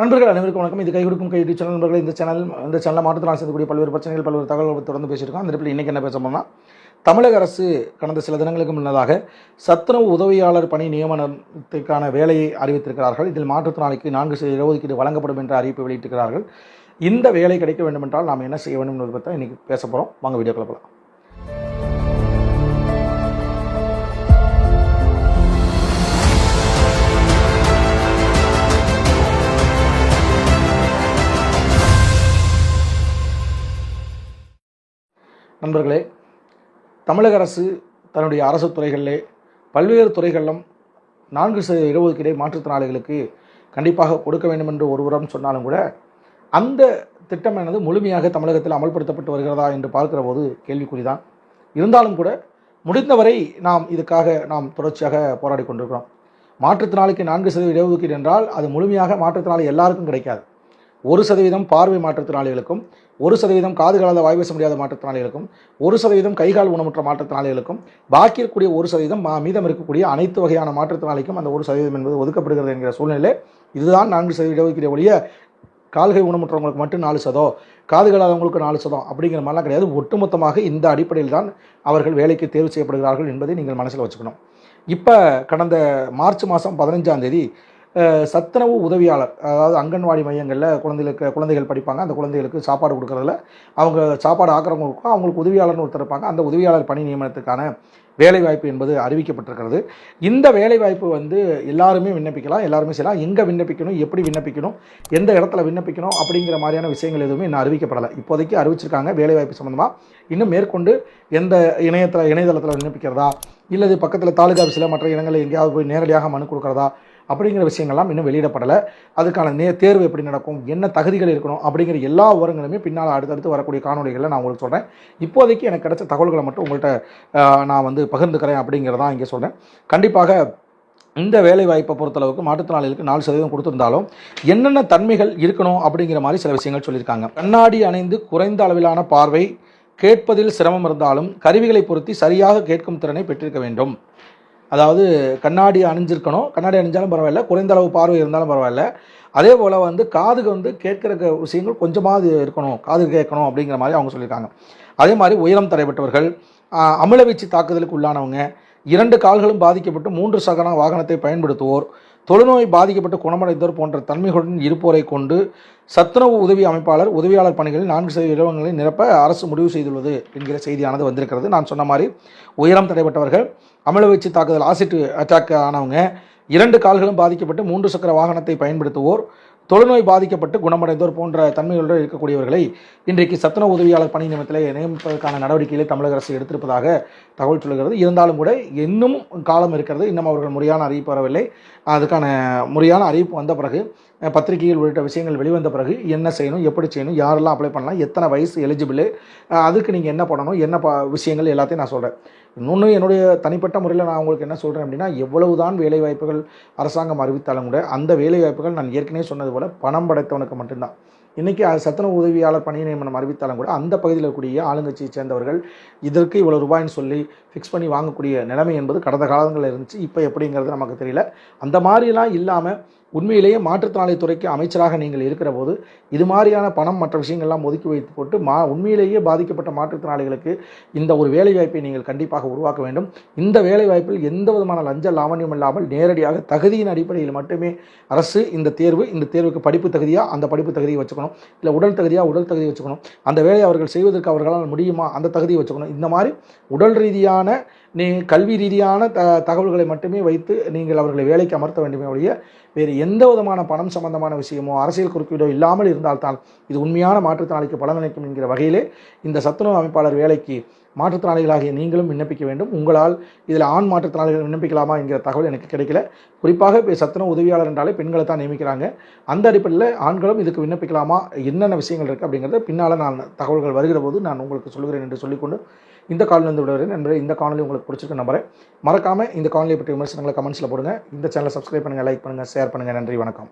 நண்பர்கள் அனைவருக்கும் வணக்கம். இது கை கொடுக்கும் கை யூடியூப் சேனல் நண்பர்கள் இந்த சேனல் இந்த சேனலில் மாற்றத்தினால் செய்யக்கூடிய பல்வேறு பிரச்சனைகள் பல்வேறு தகவல்கள் தொடர்ந்து பேசியிருக்கோம். அந்த இடத்துல இன்றைக்கி என்ன பேச போனால் தமிழக அரசு கடந்த சில தினங்களுக்கு முன்னதாக சத்துணவு உதவியாளர் பணி நியமனத்துக்கான வேலையை அறிவித்திருக்கிறார்கள். இதில் மாற்றுத்திறனாளிக்கு நான்கு சதவீத இடஒதுக்கீடு வழங்கப்படும் என்ற அறிவிப்பு வெளியிட்டிருக்கிறார்கள். இந்த வேலை கிடைக்க வேண்டுமென்றால் நாம் என்ன செய்ய வேண்டும் என்பதை பற்றி இன்றைக்கி பேச போகிறோம் வாங்க வீடியோ போகலாம். நண்பர்களே தமிழக அரசு தன்னுடைய அரசு துறைகளிலே பல்வேறு துறைகளிலும் நான்கு சதவீத இடஒதுக்கீடை மாற்றுத்திறனாளிகளுக்கு கண்டிப்பாக கொடுக்க வேண்டும் என்று ஒருவரம் சொன்னாலும் கூட அந்த திட்டமானது முழுமையாக தமிழகத்தில் அமல்படுத்தப்பட்டு வருகிறதா என்று பார்க்கிற போது கேள்விக்குறிதான். இருந்தாலும் கூட முடிந்தவரை நாம் இதுக்காக நாம் தொடர்ச்சியாக போராடி கொண்டிருக்கிறோம். மாற்றுத்திறனாளிக்கு நான்கு சதவீத இடஒதுக்கீடு என்றால் அது முழுமையாக மாற்றுத்திறனாளி எல்லாருக்கும் கிடைக்காது. ஒரு சதவீதம் பார்வை மாற்றுத்திறனாளிகளுக்கும் ஒரு சதவீதம் காது காலாத வாய் பேச முடியாத மாற்றுத்திறனாளிகளுக்கும் ஒரு சதவீதம் கைகால் ஊனமுற்ற மாற்றுத்திறனாளிகளுக்கும் பாக்கி இருக்கக்கூடிய ஒரு சதவீதம் மா- மீதம் இருக்கக்கூடிய அனைத்து வகையான மாற்றுத்திறனாளிக்கும் அந்த ஒரு சதவீதம் என்பது ஒதுக்கப்படுகிறது என்கிற சூழ்நிலை இதுதான் நான்கு சதவீத இடஒதுக்கீடு ஒழிய கால்கை ஊனமுற்றவங்களுக்கு மட்டும் நாலு சதம் காதுகளாதவங்களுக்கு நாலு சதம் அப்படிங்கிற மாதிரிலாம் கிடையாது. ஒட்டுமொத்தமாக இந்த அடிப்படையில் தான் அவர்கள் வேலைக்கு தேர்வு செய்யப்படுகிறார்கள் என்பதை நீங்கள் மனசில் வச்சுக்கணும். இப்போ கடந்த மார்ச் மாதம் பதினஞ்சாம் தேதி சத்துணவு உதவியாளர் அதாவது அங்கன்வாடி மையங்களில் குழந்தைகளுக்கு குழந்தைகள் படிப்பாங்க. அந்த குழந்தைகளுக்கு சாப்பாடு கொடுக்குறதுல அவங்க சாப்பாடு ஆக்கிறவங்களுக்கும் அவங்களுக்கு உதவியாளர்னு ஒருத்தர் இருப்பாங்க. அந்த உதவியாளர் பணி நியமனத்துக்கான வேலைவாய்ப்பு என்பது அறிவிக்கப்பட்டிருக்கிறது. இந்த வேலைவாய்ப்பு வந்து எல்லாருமே விண்ணப்பிக்கலாம் எல்லாருமே செய்யலாம். எங்கே விண்ணப்பிக்கணும் எப்படி விண்ணப்பிக்கணும் எந்த இடத்துல விண்ணப்பிக்கணும் அப்படிங்கிற மாதிரியான விஷயங்கள் எதுவுமே இன்னும் அறிவிக்கப்படலை. இப்போதைக்கு அறிவிச்சிருக்காங்க வேலைவாய்ப்பு சம்மந்தமாக இன்னும் மேற்கொண்டு எந்த இணையத்தில் இணையதளத்தில் விண்ணப்பிக்கிறதா? இல்லது பக்கத்தில் தாலுகா ஆஃபீஸில் மற்ற இடங்களில் எங்கேயாவது போய் நேரடியாக மனு கொடுக்குறதா? அப்படிங்கிற விஷயங்கள்லாம் இன்னும் வெளியிடப்படலை. அதுக்கான நே தேர்வு எப்படி நடக்கும் என்ன தகுதிகள் இருக்கணும் அப்படிங்கிற எல்லா விவரங்களுமே பின்னால் அடுத்தடுத்து வரக்கூடிய காணொலிகளில் நான் உங்களுக்கு சொல்கிறேன் இப்போதைக்கு எனக்கு கிடைச்ச தகவல்களை மட்டும் உங்கள்கிட்ட நான் வந்து பகிர்ந்துக்கிறேன் அப்படிங்கிறதான் இங்கே சொல்கிறேன் கண்டிப்பாக இந்த வேலை வாய்ப்பை பொறுத்தளவுக்கு மாற்றுத்திறனாளிகளுக்கு நாலு சதவீதம் கொடுத்துருந்தாலும் என்னென்ன தன்மைகள் இருக்கணும் அப்படிங்கிற மாதிரி சில விஷயங்கள் சொல்லியிருக்காங்க. கண்ணாடி அணைந்து குறைந்த அளவிலான பார்வை கேட்பதில் சிரமம் இருந்தாலும் கருவிகளை பொருத்தி சரியாக கேட்கும் திறனை பெற்றிருக்க வேண்டும். அதாவது கண்ணாடி அணிஞ்சிருக்கணும். கண்ணாடி அணிஞ்சாலும் பரவாயில்ல. குறைந்த அளவு பார்வை இருந்தாலும் பரவாயில்ல. அதே போல் வந்து காதுக்கு வந்து கேட்குற க- விஷயங்கள் கொஞ்சமாவது இருக்கணும். காது கேட்கணும் அப்படிங்கிற மாதிரி அவங்க சொல்லியிருக்காங்க. அதே மாதிரி உயரம் தடைப்பட்டவர்கள் அமிலவீச்சு தாக்குதலுக்கு உள்ளானவங்க இரண்டு கால்களும் பாதிக்கப்பட்டு மூன்று சகன வாகனத்தை பயன்படுத்துவோர் தொழுநோய் பாதிக்கப்பட்டு குணமடைந்தோர் போன்ற தன்மைகளுடன் இருப்போரை கொண்டு சத்துணவு உதவி அமைப்பாளர் உதவியாளர் பணிகளில் நான்கு சதவீத இடங்களை நிரப்ப அரசு முடிவு செய்துள்ளது என்கிற செய்தியானது வந்திருக்கிறது. நான் சொன்ன மாதிரி உயரம் தடைப்பட்டவர்கள் அமிலவீச்சு தாக்குதல் ஆசிட் அட்டாக் ஆனவங்க இரண்டு கால்களும் பாதிக்கப்பட்டு மூன்று சக்கர வாகனத்தை பயன்படுத்துவோர் தொழுநோய் பாதிக்கப்பட்டு குணமடைந்தோர் போன்ற தன்மைகளுடன் இருக்கக்கூடியவர்களை இன்றைக்கு சத்துணவு உதவியாளர் பணி நியமனத்தில் நியமிப்பதற்கான நடவடிக்கைகளை தமிழக அரசு எடுத்திருப்பதாக தகவல் சொல்கிறது இருந்தாலும் கூட இன்னும் காலம் இருக்கிறது. இன்னும் அவர்கள் முறையான அறிவிப்பு வரவில்லை. அதுக்கான முறையான அறிவிப்பு வந்த பிறகு பத்திரிகைகள் உள்ளிட்ட விஷயங்கள் வெளிவந்த பிறகு என்ன செய்யணும் எப்படி செய்யணும் யாரெல்லாம் அப்ளை பண்ணலாம் எத்தனை வயசு எலிஜிபிள் அதுக்கு நீங்கள் என்ன பண்ணணும் என்ன ப விஷயங்கள் எல்லாத்தையும் நான் சொல்கிறேன் இன்னொன்று என்னுடைய தனிப்பட்ட முறையில் நான் உங்களுக்கு என்ன சொல்கிறேன் அப்படின்னா எவ்வளவுதான் தான் வேலைவாய்ப்புகள் அரசாங்கம் அறிவித்தாலும் கூட அந்த வேலைவாய்ப்புகள் நான் ஏற்கனவே சொன்னது போல் பணம் படைத்தவனுக்கு மட்டும்தான். இன்றைக்கி சத்துணவு உதவியாளர் பணி நியமனம் அறிவித்தாலும் கூட அந்த பகுதியில் இருக்கக்கூடிய ஆளுங்கட்சியை சேர்ந்தவர்கள் இதற்கு இவ்வளோ ரூபாய்ன்னு சொல்லி ஃபிக்ஸ் பண்ணி வாங்கக்கூடிய நிலைமை என்பது கடந்த காலங்களில் இருந்துச்சு. இப்போ எப்படிங்கிறது நமக்கு தெரியல. அந்த மாதிரிலாம் இல்லாமல் உண்மையிலேயே மாற்றுத்திறனாளி துறைக்கு அமைச்சராக நீங்கள் இருக்கிற போது இது மாதிரியான பணம் மற்ற விஷயங்கள்லாம் ஒதுக்கி வைத்து போட்டு மா உண்மையிலேயே பாதிக்கப்பட்ட மாற்றுத்திறனாளிகளுக்கு இந்த ஒரு வேலைவாய்ப்பை நீங்கள் கண்டிப்பாக உருவாக்க வேண்டும். இந்த வேலைவாய்ப்பில் எந்த விதமான லஞ்ச லாவண்யம் இல்லாமல் நேரடியாக தகுதியின் அடிப்படையில் மட்டுமே அரசு இந்த தேர்வு இந்த தேர்வுக்கு படிப்பு தகுதியாக அந்த படிப்பு தகுதியை வச்சுக்கணும். இல்லை உடல் தகுதியாக உடல் தகுதியை வச்சுக்கணும். அந்த வேலையை அவர்கள் செய்வதற்கு அவர்களால் முடியுமா அந்த தகுதியை வச்சுக்கணும். இந்த மாதிரி உடல் ரீதியான நீ கல்வி ரீதியான த தகவல்களை மட்டுமே வைத்து நீங்கள் அவர்களை வேலைக்கு அமர்த்த வேண்டுமே ஒழிய வேறு எந்த விதமான பணம் சம்பந்தமான விஷயமோ அரசியல் குறுக்கீடோ இல்லாமல் இருந்தால்தான் இது உண்மையான மாற்றுத்திறனாளிக்கு பலனளிக்கும் என்கிற வகையிலே இந்த சத்துணவு அமைப்பாளர் வேலைக்கு மாற்றுத்திறனாளிகளாகிய நீங்களும் விண்ணப்பிக்க வேண்டும். உங்களால் இதில் ஆண் மாற்றுத்திறனாளிகள் விண்ணப்பிக்கலாமா என்கிற தகவல் எனக்கு கிடைக்கல. குறிப்பாக இப்போ சத்துணவு உதவியாளர் என்றாலே பெண்களை தான் நியமிக்கிறாங்க. அந்த அடிப்படையில் ஆண்களும் இதுக்கு விண்ணப்பிக்கலாமா? என்னென்ன விஷயங்கள் இருக்குது அப்படிங்கிறத பின்னால் நான் தகவல்கள் வருகிற போது நான் உங்களுக்கு சொல்கிறேன் என்று சொல்லிக்கொண்டு இந்த காலிலிருந்து விடுகிறேன் நண்பரே இந்த காணொலி உங்களுக்கு பிடிச்சிருக்கு நம்புறேன். மறக்காமல் இந்த காணொலியை பற்றி விமர்சனங்களை கமெண்ட்ஸில் போடுங்க. இந்த சேனலை சப்ஸ்கிரைப் பண்ணுங்கள் லைக் பண்ணுங்கள் ஷேர் பண்ணுங்கள் நன்றி வணக்கம்.